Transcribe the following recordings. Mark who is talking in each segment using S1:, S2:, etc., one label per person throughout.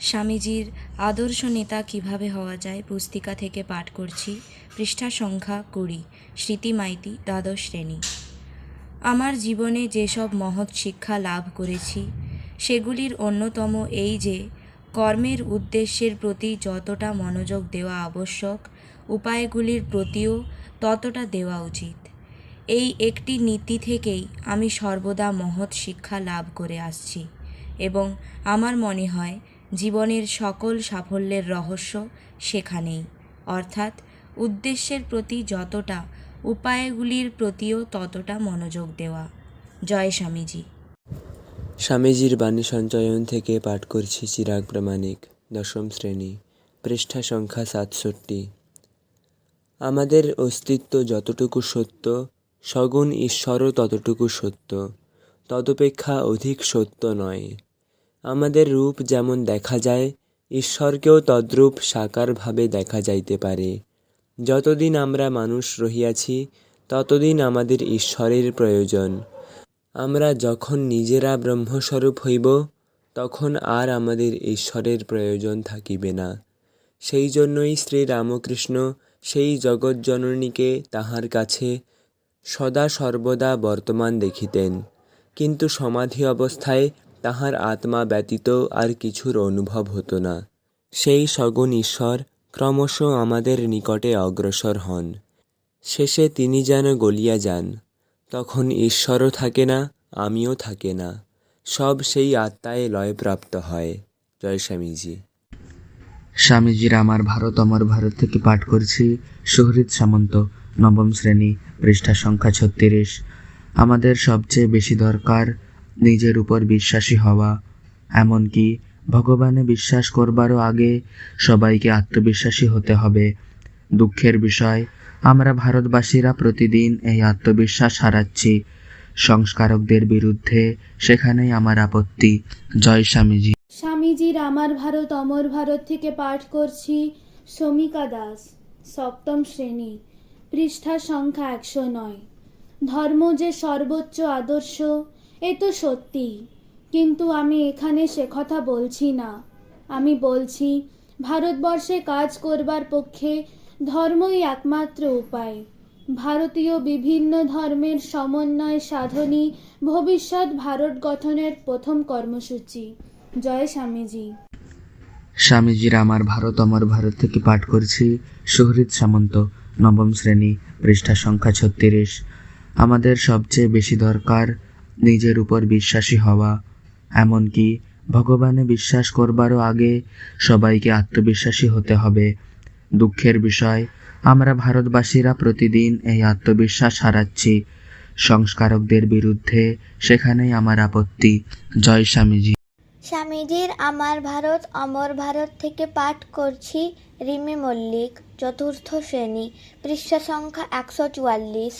S1: স্বামীজির আদর্শ নেতা কীভাবে হওয়া যায় পুস্তিকা থেকে পাঠ করছি। পৃষ্ঠা সংখ্যা কুড়ি। স্মৃতি মাইতি, দ্বাদশ শ্রেণি। আমার জীবনে যেসব মহৎ শিক্ষা লাভ করেছি, সেগুলির অন্যতম এই যে, কর্মের উদ্দেশ্যের প্রতি যতটা মনোযোগ দেওয়া আবশ্যক, উপায়গুলির প্রতিও ততটা দেওয়া উচিত। এই একটি নীতি থেকেই আমি সর্বদা মহৎ শিক্ষা লাভ করে আসছি এবং আমার মনে হয় জীবনের সকল সাফল্যের রহস্য সেখানেই। অর্থাৎ উদ্দেশ্যের প্রতি যতটা, উপায়গুলির প্রতিও ততটা মনোযোগ দেওয়া। জয় স্বামীজি।
S2: স্বামীজির বাণী সঞ্চয়ন থেকে পাঠ করছি চিরাগ প্রামাণিক, দশম শ্রেণি, পৃষ্ঠা সংখ্যা সাতষট্টি। আমাদের অস্তিত্ব যতটুকু সত্য, সগুণ ঈশ্বরও ততটুকু সত্য, তদপেক্ষা অধিক সত্য নয়। আমাদের রূপ যেমন দেখা যায়, ঈশ্বরকেও তদ্রূপ সাকারভাবে দেখা যাইতে পারে। যতদিন আমরা মানুষ রহিয়াছি, ততদিন আমাদের ঈশ্বরের প্রয়োজন। আমরা যখন নিজেরা ব্রহ্মস্বরূপ হইব, তখন আর আমাদের ঈশ্বরের প্রয়োজন থাকিবে না। সেই জন্যই শ্রী রামকৃষ্ণ সেই জগৎজননীকে তাহার কাছে সদা সর্বদা বর্তমান দেখিতেন। কিন্তু সমাধি অবস্থায় তাহার আত্মা ব্যতীত আর কিছুর অনুভব হতো না। সেই সগুণ ঈশ্বর ক্রমশ আমাদের নিকটে অগ্রসর হন। শেষে তিনি যেন গলিয়া যান। তখন ঈশ্বরও থাকে না, আমিও থাকে না। সব সেই আত্মায় লয়প্রাপ্ত হয়। জয় স্বামীজি।
S3: স্বামীজির আমার ভারত, অমর ভারত থেকে পাঠ করছি। সুহৃদ সামন্ত, নবম শ্রেণি, পৃষ্ঠা সংখ্যা ছত্রিশ। আমাদের সবচেয়ে বেশি দরকার নিজের উপর বিশ্বাসী হওয়া। এমনকি ভগবানে বিশ্বাস করবারও আগে সবাইকে আত্মবিশ্বাসী হতে হবে। দুঃখের বিষয়, আমরা ভারতবাসীরা প্রতিদিন এই আত্মবিশ্বাস হারাচ্ছি। সংস্কারকদের বিরুদ্ধে সেখানেই আমার আপত্তি। জয় স্বামীজি।
S4: স্বামীজির আমার ভারত, অমর ভারত থেকে পাঠ করছি শমিকা দাস, সপ্তম শ্রেণি, পৃষ্ঠা সংখ্যা একশো নয়। ধর্ম যে সর্বোচ্চ আদর্শ এ তো সত্যি। কিন্তু আমি এখানে সে কথা বলছি না। আমি বলছি, ভারতবর্ষে কাজ করবার পক্ষে ধর্মই একমাত্র উপায়। ভারতীয় বিভিন্ন ধর্মের সমন্বয় সাধনই ভবিষ্যৎ ভারত গঠনের প্রথম কর্মসূচি। জয় স্বামীজি।
S3: স্বামীজির আমার ভারত, অমর ভারত থেকে পাঠ করছি সুহৃদ সামন্ত, নবম শ্রেণি পৃষ্ঠা সংখ্যা ছত্রিশ। আমাদের সবচেয়ে বেশি দরকার নিজের উপর বিশ্বাসী হওয়া। এমনকি ভগবানে বিশ্বাস করবারও আগে সবাইকে আত্মবিশ্বাসী হতে হবে। দুঃখের বিষয়, আমরা ভারতবাসীরা প্রতিদিন এই আত্মবিশ্বাস হারাচ্ছি। সংস্কারকদের বিরুদ্ধে সেখানেই আমার আপত্তি। জয় স্বামীজি।
S5: স্বামীজির আমার ভারত, অমর ভারত থেকে পাঠ করছি রিমি মল্লিক, চতুর্থ শ্রেণি, পৃষ্ঠা সংখ্যা একশো চুয়াল্লিশ।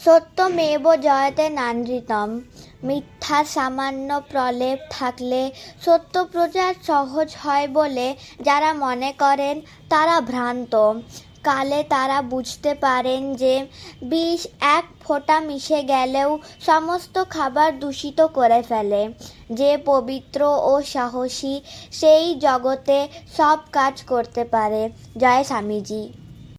S5: সত্যমেব জয়তে নান্দ্রিতম মিথ্যা সামান্য প্রলেপ থাকলে সত্য প্রচার সহজ হয় বলে যারা মনে করেন তারা ভ্রান্ত। কালে তারা বুঝতে পারেন যে বিষ এক ফোঁটা মিশে গেলেও সমস্ত খাবার দূষিত করে ফেলে। যে পবিত্র ও সাহসী সেই জগতে সব কাজ করতে পারে। জয় স্বামীজি।